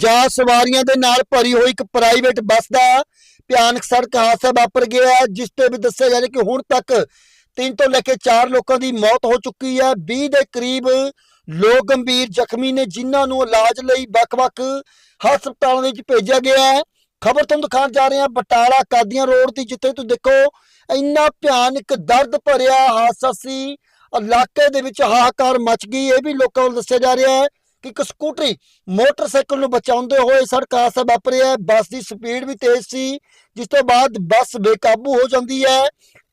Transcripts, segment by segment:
50 ਸਵਾਰੀਆਂ ਦੇ ਨਾਲ ਭਰੀ ਹੋਈ ਇੱਕ ਪ੍ਰਾਈਵੇਟ ਬੱਸ ਦਾ ਭਿਆਨਕ ਸੜਕ ਹਾਦਸਾ ਵਾਪਰ ਗਿਆ ਹੈ, ਜਿਸ ਤੇ ਵੀ ਦੱਸਿਆ ਜਾ ਰਿਹਾ ਕਿ ਹੁਣ ਤੱਕ ਤਿੰਨ ਤੋਂ ਲੈ ਕੇ ਚਾਰ ਲੋਕਾਂ ਦੀ ਮੌਤ ਹੋ ਚੁੱਕੀ ਹੈ। 20 ਦੇ ਕਰੀਬ ਲੋਕ ਗੰਭੀਰ ਜ਼ਖਮੀ ਨੇ ਜਿਨ੍ਹਾਂ ਨੂੰ ਇਲਾਜ ਲਈ ਵੱਖ-ਵੱਖ ਹਸਪਤਾਲਾਂ ਵਿੱਚ ਭੇਜਿਆ ਗਿਆ ਹੈ। ਖਬਰ ਤੁਹਾਨੂੰ ਦਿਖਾਉਣ ਜਾ ਰਹੇ ਹਾਂ ਬਟਾਲਾ ਕਾਦੀਆਂ ਰੋਡ ਦੀ ਜਿੱਥੇ ਤੁਸੀਂ ਦੇਖੋ ਇੰਨਾ ਭਿਆਨਕ ਦਰਦ ਭਰਿਆ ਹਾਦਸਾ ਸੀ। ਇਲਾਕੇ ਦੇ ਵਿੱਚ ਹਾਹਾਕਾਰ ਮਚ ਗਈ ਇਹ ਵੀ ਲੋਕਾਂ ਵੱਲ ਦੱਸਿਆ ਜਾ ਰਿਹਾ ਹੈ। ਕਿ ਇੱਕ ਸਕੂਟਰੀ ਮੋਟਰਸਾਈਕਲ ਨੂੰ ਬਚਾਉਂਦੇ ਹੋਏ ਸੜਕ ਹਾਦਸਾ ਵਾਪਰਿਆ ਬੱਸ ਦੀ ਸਪੀਡ ਵੀ ਤੇਜ਼ ਸੀ, ਜਿਸ ਤੋਂ ਬਾਅਦ ਬੱਸ ਬੇਕਾਬੂ ਹੋ ਜਾਂਦੀ ਹੈ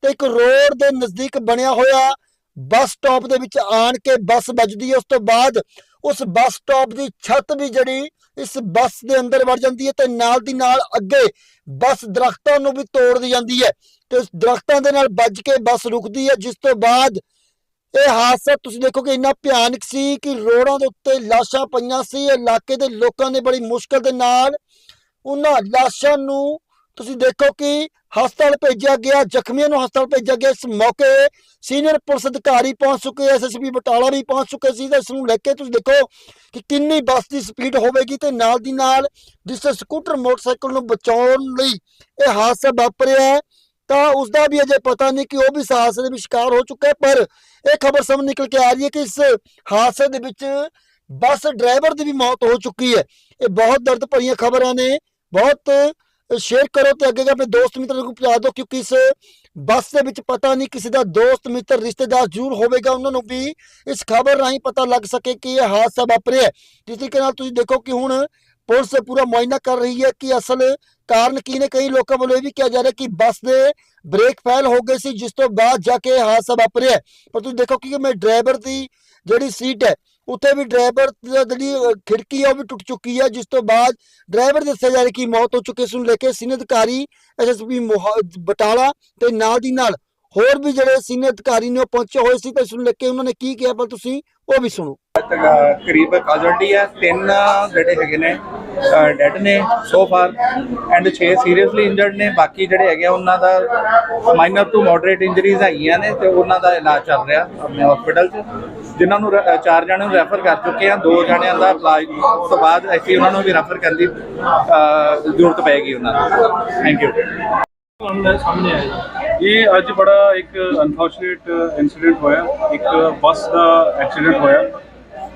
ਤੇ ਇੱਕ ਰੋਡ ਦੇ ਨਜ਼ਦੀਕ ਬਣਿਆ ਹੋਇਆ ਬੱਸ ਸਟਾਪ ਦੇ ਵਿੱਚ ਆਣ ਕੇ ਬੱਸ ਵੱਜਦੀ ਹੈ। ਉਸ ਤੋਂ ਬਾਅਦ ਉਸ ਬੱਸ ਸਟਾਪ ਦੀ ਛੱਤ ਵੀ ਜਿਹੜੀ ਇਸ ਬੱਸ ਦੇ ਅੰਦਰ ਵੜ ਜਾਂਦੀ ਹੈ ਤੇ ਨਾਲ ਦੀ ਨਾਲ ਅੱਗੇ ਬੱਸ ਦਰਖਤਾਂ ਨੂੰ ਵੀ ਤੋੜਦੀ ਜਾਂਦੀ ਹੈ ਤੇ ਉਸ ਦਰਖਤਾਂ ਦੇ ਨਾਲ ਵੱਜ ਕੇ ਬੱਸ ਰੁਕਦੀ ਹੈ, ਜਿਸ ਤੋਂ ਬਾਅਦ ਇਹ ਹਾਦਸਾ ਤੁਸੀਂ ਦੇਖੋ ਕਿ ਇੰਨਾ ਭਿਆਨਕ ਸੀ ਕਿ ਰੋਡਾਂ ਦੇ ਉੱਤੇ ਲਾਸ਼ਾਂ ਪਈਆਂ ਸੀ ਇਲਾਕੇ ਦੇ ਲੋਕਾਂ ਨੇ ਬੜੀ ਮੁਸ਼ਕਲ ਦੇ ਨਾਲ ਉਹਨਾਂ ਲਾਸ਼ਾਂ ਨੂੰ ਤੁਸੀਂ ਦੇਖੋ ਕਿ ਹਸਪਤਾਲ ਭੇਜਿਆ ਗਿਆ, ਜ਼ਖਮੀਆਂ ਨੂੰ ਹਸਪਤਾਲ ਭੇਜਿਆ ਗਿਆ। ਇਸ ਮੌਕੇ ਸੀਨੀਅਰ ਪੁਲਿਸ ਅਧਿਕਾਰੀ ਪਹੁੰਚ ਚੁੱਕੇ ਐਸਐਸਪੀ ਬਟਾਲਾ ਵੀ ਪਹੁੰਚ ਚੁੱਕੇ ਸੀ ਤੇ ਇਸ ਨੂੰ ਲੈ ਕੇ ਤੁਸੀਂ ਦੇਖੋ ਕਿ ਕਿੰਨੀ ਬੱਸ ਦੀ ਸਪੀਡ ਹੋਵੇਗੀ ਤੇ ਨਾਲ ਦੀ ਨਾਲ ਜਿਸ ਸਕੂਟਰ ਮੋਟਰਸਾਈਕਲ ਨੂੰ ਬਚਾਉਣ ਲਈ ਇਹ ਹਾਦਸਾ ਵਾਪਰਿਆ। ਤਾਂ ਉਸ ਦਾ ਵੀ ਅਜੇ ਪਤਾ ਨਹੀਂ ਕਿ ਉਹ ਵੀ ਇਸ ਹਾਦਸੇ ਦੇ ਸ਼ਿਕਾਰ ਹੋ ਚੁੱਕਾ ਹੈ, ਪਰ ਇਹ ਖਬਰ ਸਾਹਮਣੇ ਨਿਕਲ ਕੇ ਆ ਰਹੀ ਹੈ ਕਿ ਇਸ ਹਾਦਸੇ ਦੇ ਵਿੱਚ ਬੱਸ ਡਰਾਈਵਰ ਦੀ ਵੀ ਮੌਤ ਹੋ ਚੁੱਕੀ ਹੈ। ਇਹ ਬਹੁਤ ਦਰਦ ਭਰੀਆਂ ਖਬਰਾਂ ਨੇ। ਬਹੁਤ ਸ਼ੇਅਰ ਕਰੋ ਤੇ ਅੱਗੇ ਆਪਣੇ ਦੋਸਤ ਮਿੱਤਰਾਂ ਨੂੰ ਪਹੁੰਚਾ ਦਿਓ, ਕਿਉਂਕਿ ਇਸ ਬੱਸ ਦੇ ਵਿੱਚ ਪਤਾ ਨਹੀਂ ਕਿਸੇ ਦਾ ਦੋਸਤ, ਮਿੱਤਰ, ਰਿਸ਼ਤੇਦਾਰ ਜ਼ਰੂਰ ਹੋਵੇਗਾ। ਉਹਨਾਂ ਨੂੰ ਵੀ ਇਸ ਖਬਰ ਰਾਹੀਂ ਪਤਾ ਲੱਗ ਸਕੇ ਕਿ ਇਹ ਹਾਦਸਾ ਵਾਪਰਿਆ ਜਿਸ ਤਰੀਕੇ ਨਾਲ ਤੁਸੀਂ ਦੇਖੋ ਕਿ ਹੁਣ ਪੁਲਿਸ ਪੂਰਾ ਮੁਆਇਨਾ ਕਰ ਰਹੀ ਹੈ ਕਿ ਅਸਲ ਕਾਰਨ ਕੀ ਨੇ? ਕਈ ਲੋਕਾਂ ਵੱਲੋਂ ਇਹ ਵੀ ਕਿਹਾ ਜਾ ਰਿਹਾ ਕਿ ਬੱਸ ਦੇ ਬ੍ਰੇਕ ਫੇਲ ਹੋ ਗਏ ਸੀ, ਜਿਸ ਤੋਂ ਬਾਅਦ ਜਾ ਕੇ ਹਾਦਸਾ ਵਾਪਰਿਆ ਪਰ ਤੁਸੀਂ ਦੇਖੋ ਕਿ ਮੈਂ ਡਰਾਈਵਰ ਦੀ ਜਿਹੜੀ ਸੀਟ ਹੈ, ਉੱਥੇ ਵੀ ਡਰਾਈਵਰ ਜਿਹੜੀ ਖਿੜਕੀ ਹੈ, ਉਹ ਵੀ ਟੁੱਟ ਚੁੱਕੀ ਹੈ, ਜਿਸ ਤੋਂ ਬਾਅਦ ਡਰਾਈਵਰ ਦੱਸਿਆ ਜਾ ਰਿਹਾ ਕਿ ਮੌਤ ਹੋ ਚੁੱਕੀ ਹੈ। ਇਸ ਨੂੰ ਲੈ ਕੇ ਸੀਨੀਅਰ ਅਧਿਕਾਰੀ ਐਸਐਸਪੀ ਬਟਾਲਾ ਤੇ ਨਾਲ ਦੀ ਨਾਲ ਹੋਰ ਵੀ ਜਿਹੜੇ ਸੀਨੀਅਰ ਅਧਿਕਾਰੀ ਨੇ ਉਹ ਪਹੁੰਚੇ ਹੋਏ ਸੀ, ਤੇ ਇਸ ਨੂੰ ਲੈ ਕੇ ਉਹਨਾਂ ਨੇ ਕੀ ਕਿਹਾ, ਪਰ ਤੁਸੀਂ ਉਹ ਵੀ ਸੁਣੋ। ਕਰੀਬ ਕਾਜ਼ੁਅਲਟੀ ਹੈ ਤਿੰਨ ਜਿਹੜੇ ਹੈਗੇ ਨੇ ਡੈਡ ਨੇ so far and 6 seriously injured ਨੇ ਬਾਕੀ ਜਿਹੜੇ ਹੈਗੇ ਆ, ਉਹਨਾਂ ਦਾ ਮਾਈਨਰ ਟੂ ਮੋਡਰੇਟ ਇੰਜਰੀਜ਼ ਹੈਗੀਆਂ ਨੇ ਤੇ ਉਹਨਾਂ ਦਾ ਇਲਾਜ ਚੱਲ ਰਿਹਾ ਆਪਣੇ ਹਸਪੀਟਲ 'ਚ। ਜਿਨ੍ਹਾਂ ਨੂੰ ਚਾਰ ਜਣਿਆਂ ਨੂੰ ਰੈਫਰ ਕਰ ਚੁੱਕੇ ਆ ਦੋ ਜਣਿਆਂ ਦਾ ਇਲਾਜ ਤੋਂ ਬਾਅਦ ਅਸੀਂ ਉਹਨਾਂ ਨੂੰ ਵੀ ਰੈਫਰ ਕਰਨ ਦੀ ਜ਼ਰੂਰਤ ਪਏਗੀ ਉਹਨਾਂ ਨੂੰ। ਥੈਂਕ ਯੂ ਮਾਮਲਾ ਸਾਹਮਣੇ ਆਇਆ ਇਹ ਅੱਜ ਬੜਾ ਇੱਕ ਅਨਫੋਰਚੂਨੇਟ ਇਨਸੀਡੈਂਟ ਹੋਇਆ। ਇੱਕ ਬੱਸ ਦਾ ਐਕਸੀਡੈਂਟ ਹੋਇਆ।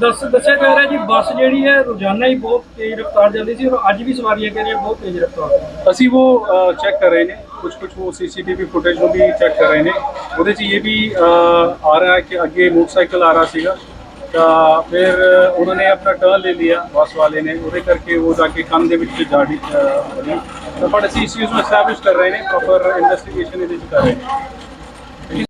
ਦੱਸ ਦੱਸਿਆ ਜਾ ਰਿਹਾ ਜੀ, ਬੱਸ ਜਿਹੜੀ ਹੈ ਰੋਜ਼ਾਨਾ ਹੀ ਬਹੁਤ ਤੇਜ਼ ਰਫ਼ਤਾਰ ਜਾਂਦੀ ਸੀ ਔਰ ਅੱਜ ਵੀ ਸਵਾਰੀਆਂ ਕਹਿ ਰਹੀਆਂ ਬਹੁਤ ਤੇਜ਼ ਰਫ਼ਤਾਰ ਅਸੀਂ ਉਹ ਚੈੱਕ ਕਰ ਰਹੇ ਨੇ ਕੁਝ ਕੁਝ ਉਹ ਸੀਸੀਟੀਵੀ ਫੁਟੇਜ ਨੂੰ ਵੀ ਚੈੱਕ ਕਰ ਰਹੇ ਨੇ। ਉਹਦੇ 'ਚ ਇਹ ਵੀ ਆ ਰਿਹਾ ਹੈ ਕਿ ਅੱਗੇ ਮੋਟਰਸਾਈਕਲ ਆ ਰਿਹਾ ਸੀਗਾ। ਤਾਂ ਫਿਰ ਉਹਨਾਂ ਨੇ ਆਪਣਾ ਟਰਨ ਲੈ ਲਿਆ, ਬੱਸ ਵਾਲੇ ਨੇ। ਉਹਦੇ ਕਰਕੇ ਉਹ ਜਾ ਕੇ ਕੰਨ ਦੇ ਵਿੱਚ ਜਾੜੀ ਤਾਂ ਬਟ ਅਸੀਂ ਇਸ ਚੀਜ਼ ਨੂੰ ਐਸਟੈਬਲਿਸ਼ ਕਰ ਰਹੇ ਨੇ ਪ੍ਰੋਪਰ ਇਨਵੈਸਟੀਗੇਸ਼ਨ ਇਹਦੇ 'ਚ ਕਰ ਰਹੇ ਨੇ।